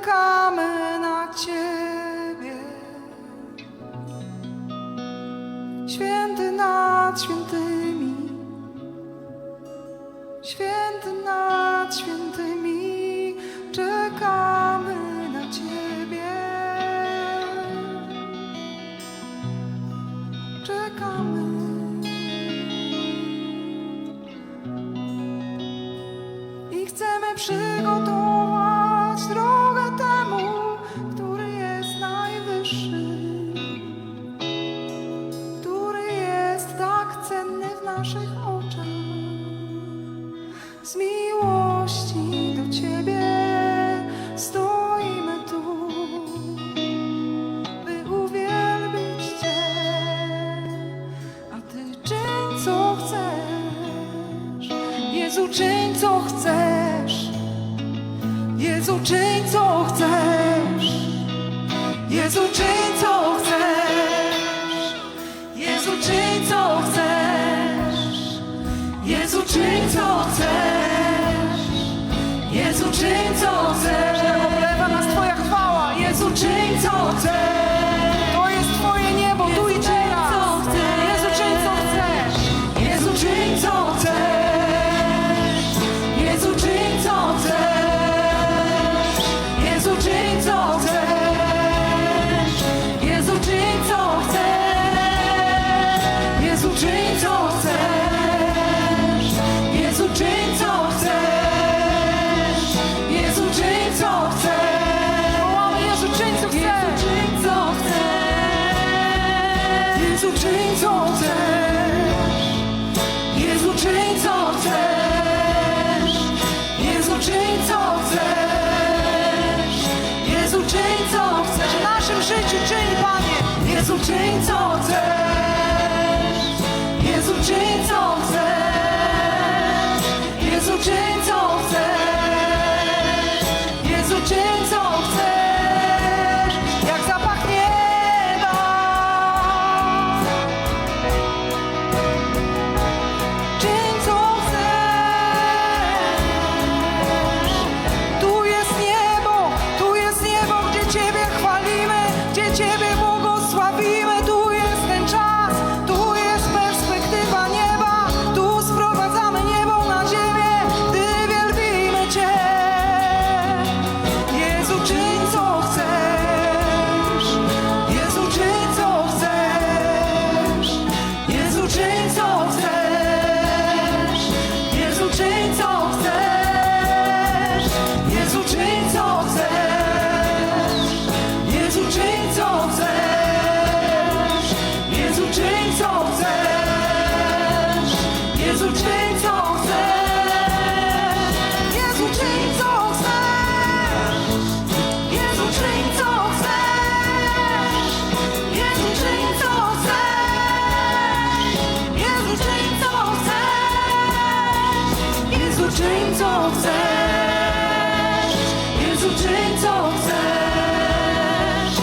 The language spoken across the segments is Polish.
czekamy na Ciebie. Święty nad świętymi, święty nad świętymi, czekamy na Ciebie. Czekamy. I chcemy przygotować. naszych oczach. Z miłości do Ciebie stoimy tu, by uwielbić Cię, a Ty czyń co chcesz, Jezu czyń co chcesz, Jezu czyń co chcesz, Jezu czyń co We Talk Tech. co chcesz. Jezu, czyń co chcesz. Jezu, czyń co chcesz.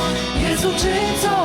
Jezu, czyń co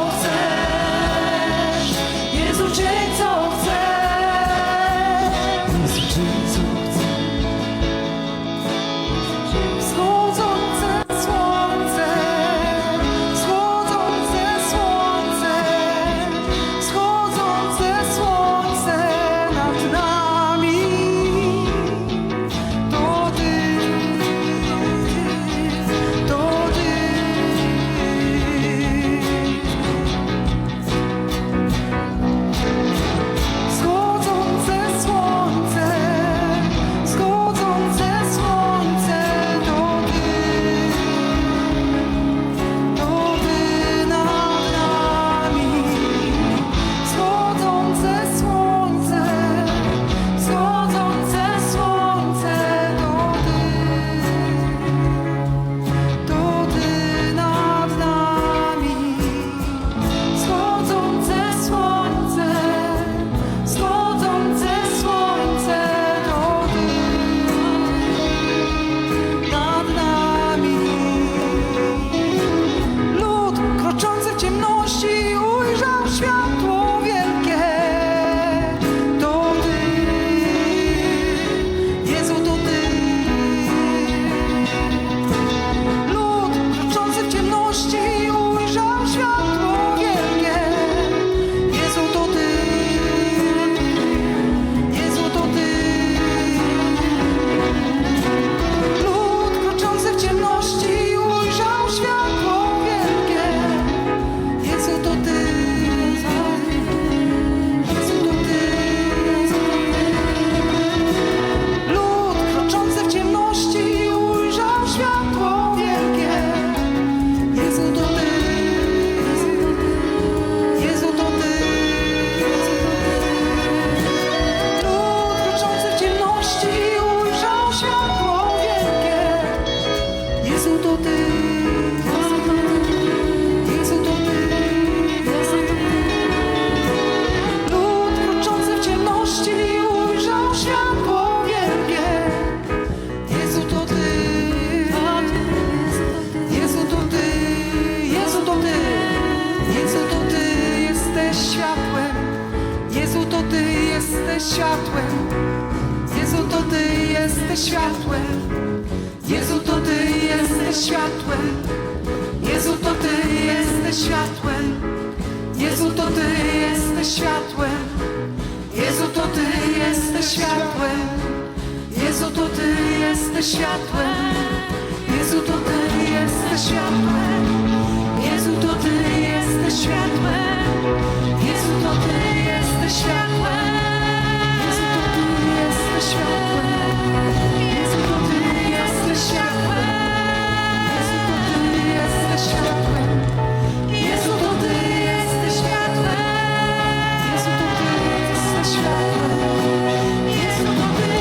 jesteś światłem. Jezu, to Ty jesteś światłem. Jezu, to Ty jesteś światłem. Jezu, to Ty jesteś światłem. Jezu, to Ty jesteś światłem. Jezu, to Ty jesteś światłem. Jezu, to Ty jesteś światłem. Jezu, to Ty jesteś światłem.